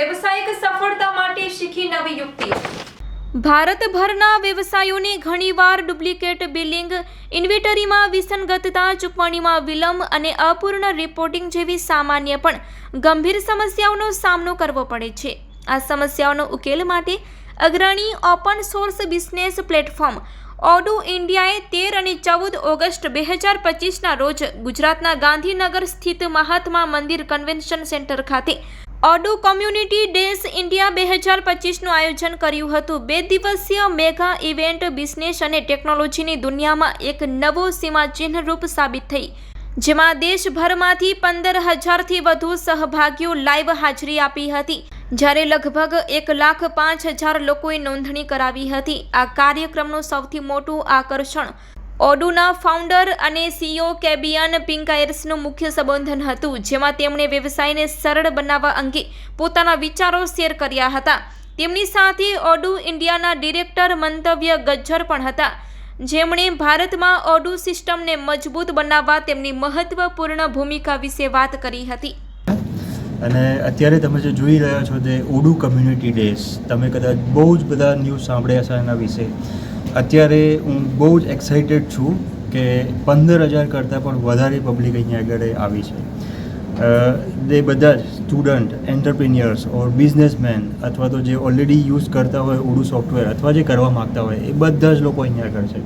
વ્યવસાયિક સફળતા માટે શીખી નવી યુક્તિઓ ભારતભરના વ્યવસાયોની ઘણીવાર ડુપ્લિકેટ બિલિંગ, ઇન્વેટરીમાં વિસંગતતા ચૂકવણીમાં વિલંબ અને અપૂર્ણ રિપોર્ટિંગ જેવી સામાન્ય પણ ગંભીર સમસ્યાઓનો સામનો કરવો પડે છે. આ સમસ્યાઓનો ઉકેલ માટે અગ્રણી open source business platform Odoo ઇન્ડિયાએ તેર અને ચૌદ ઓગસ્ટ બે હજાર પચીસના રોજ ગુજરાતના ગાંધીનગર સ્થિત મહાત્મા મંદિર કન્વેન્શન સેન્ટર ખાતે ઓડુ કોમ્યુનિટી ડેઝ ઇન્ડિયા બે હજાર પચીસનું આયોજન કર્યું હતું. બે દિવસીય મેગા ઇવેન્ટ બિઝનેસ અને ટેકનોલોજીની દુનિયામાં એક નવો સીમાચિહ્નરૂપ સાબિત થઈ. જેમાં દેશભરમાંથી પંદર હજારથી વધુ સહભાગીઓ લાઈવ હાજરી આપી હતી. જ્યારે લગભગ એક લાખ પાંચ હજાર લોકોએ નોંધણી કરાવી હતી. આ કાર્યક્રમનું સૌથી મોટું આકર્ષણ ઓડુના ફાઉન્ડર અને સીઈઓ કેબિયન પિંકાયર્સનું મુખ્ય સંબોધન હતું, જેમાં તેમણે વ્યવસાયને સરળ બનાવવા અંગે પોતાના વિચારો શેર કર્યા હતા. તેમની સાથે ઓડુ ઇન્ડિયાના ડિરેક્ટર મંતવ્ય ગજ્જર પણ હતા. જેમણે ભારતમાં ઓડુ સિસ્ટમને મજબૂત બનાવવા તેમની મહત્વપૂર્ણ ભૂમિકા વિશે વાત કરી હતી. અને અત્યારે તમે જે જોઈ રહ્યા છો તે ઓડુ કમ્યુનિટી ડેઝ, તમે કદાચ બહુ જ બધા ન્યૂઝ સાંભળ્યા છે એના વિશે. અત્યારે હું બહુ જ એક્સાઇટેડ છું કે પંદર હજાર કરતાં પણ વધારે પબ્લિક અહીંયા આગળ આવી છે. એ બધા જ સ્ટુડન્ટ એન્ટરપ્રિન્યર્સ ઓર બિઝનેસમેન અથવા તો જે ઓલરેડી યુઝ કરતા હોય ઓડુ સોફ્ટવેર અથવા જે કરવા માગતા હોય એ બધા જ લોકો અહીંયા આગળ છે.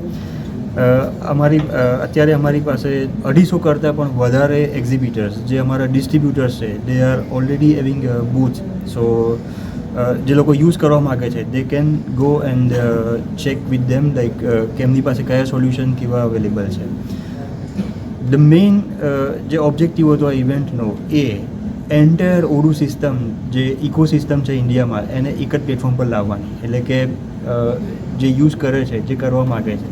અમારી અત્યારે અમારી પાસે અઢીસો કરતાં પણ વધારે એક્ઝિબિટર્સ જે અમારા ડિસ્ટ્રીબ્યુટર્સ છે. They are already having booth so જે લોકો યુઝ કરવા માગે છે they can go and check with them like કે એમની પાસે કયા સોલ્યુશન કેવા અવેલેબલ છે. ધ મેઇન જે ઓબ્જેક્ટિવ હતો આ ઇવેન્ટનો એ એન્ટાયર ઓડુ સિસ્ટમ જે ઇકોસિસ્ટમ છે ઇન્ડિયામાં, એને એક જ પ્લેટફોર્મ પર લાવવાની. એટલે કે જે યુઝ કરે છે, જે કરવા માગે છે,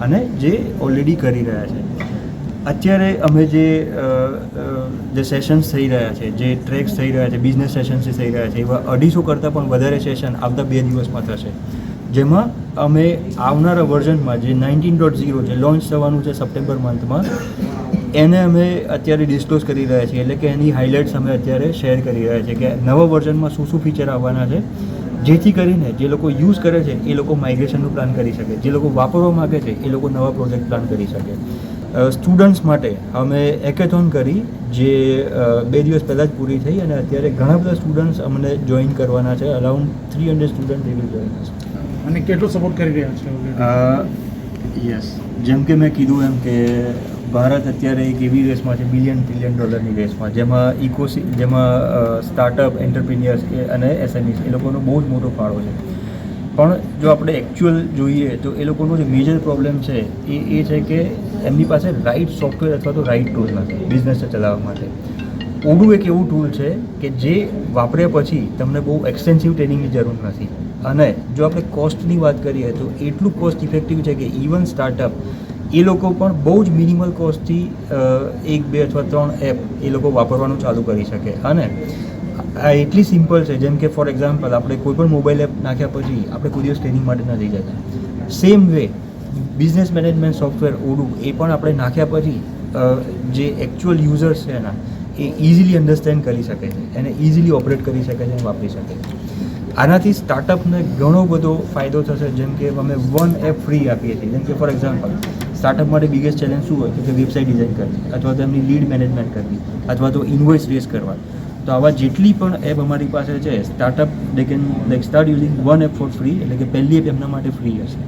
અને જે ઓલરેડી કરી રહ્યા છે. અત્યારે અમે જે જે સેશન્સ થઈ રહ્યા છે, જે ટ્રેક્સ થઈ રહ્યા છે બિઝનેસ સેશન્સ થઈ રહ્યા છે, એવા અઢીસો કરતાં પણ વધારે સેશન આવતા બે દિવસમાં થશે જેમાં અમે આવનારા વર્ઝનમાં જે નાઇન્ટીન ડોટ ઝીરો જે લોન્ચ થવાનું છે સપ્ટેમ્બર મંથમાં એને અમે અત્યારે ડિસ્ક્લોઝ કરી રહ્યા છીએ. એટલે કે એની હાઇલાઇટ્સ અમે અત્યારે શેર કરી રહ્યા છીએ કે નવા વર્ઝનમાં શું શું ફીચર આવવાના છે. જેથી કરીને જે લોકો યુઝ કરે છે, એ લોકો માઇગ્રેશનનું પ્લાન કરી શકે. જે લોકો વાપરવા માગે છે, એ લોકો નવા પ્રોજેક્ટ પ્લાન કરી શકે. સ્ટુડન્ટ્સ માટે અમે એકેથોન કરી જે બે દિવસ પહેલાં જ પૂરી થઈ અને અત્યારે ઘણા બધા સ્ટુડન્ટ્સ અમને જોઈન કરવાના છે. અરાઉન્ડ થ્રી હંડ્રેડ સ્ટુડન્ટ એવી જોઈન અને કેટલો સપોર્ટ કરી રહ્યા છે? યસ જેમ કે મેં કીધું એમ કે ભારત અત્યારે એક એવી રેસમાં છે બિલિયન ટ્રિલિયન ડોલરની રેસમાં જેમાં ઇકોસી જેમાં સ્ટાર્ટઅપ એન્ટરપ્રિન્યર્સ અને એસએમઈસ એ લોકોનો બહુ જ મોટો ફાળો છે. પણ જો આપણે એકચ્યુઅલ જોઈએ તો એ લોકોનો જે મેજર પ્રોબ્લેમ છે એ એ છે કે એમની પાસે રાઇટ સોફ્ટવેર અથવા તો રાઇટ ટૂલ નથી બિઝનેસને ચલાવવા માટે. ઓડુ એક એવું ટૂલ છે કે જે વાપર્યા પછી તમને બહુ એક્સટેન્સિવ ટ્રેનિંગની જરૂર નથી. અને જો આપણે કોસ્ટની વાત કરીએ તો એટલું કોસ્ટ ઇફેક્ટિવ છે કે ઇવન સ્ટાર્ટઅપ એ લોકો પણ બહુ જ મિનિમલ કોસ્ટથી એક, બે અથવા ત્રણ એપ એ લોકો વાપરવાનું ચાલુ કરી શકે. અને આ એટલી સિમ્પલ છે, જેમ કે ફોર એક્ઝામ્પલ આપણે કોઈ પણ મોબાઈલ એપ નાખ્યા પછી આપણે કોઈ દિવસ ટ્રેનિંગ માટે નથી જતા. Same way business management software Odoo, એ પણ આપણે નાખ્યા પછી જે એકચ્યુઅલ યુઝર્સ છે એના, એ ઇઝીલી અન્ડરસ્ટેન્ડ કરી શકે છે, એને ઇઝીલી ઓપરેટ કરી શકે છે અને વાપરી શકે છે. આનાથી સ્ટાર્ટઅપને ઘણો બધો ફાયદો થશે, જેમ કે અમે વન એપ ફ્રી આપીએ છીએ. જેમ કે ફોર એક્ઝામ્પલ સ્ટાર્ટઅપ માટે બિગેસ્ટ ચેલેન્જ શું હોય? કે વેબસાઇટ ડિઝાઇન કરવી, અથવા તો એમની લીડ મેનેજમેન્ટ કરવી, અથવા તો ઇન્વોઇસ રેસ કરવા. તો આવા જેટલી પણ એપ અમારી પાસે છે startup they can like start using one app for free એટલે કે પહેલી એપ એમના માટે ફ્રી હશે.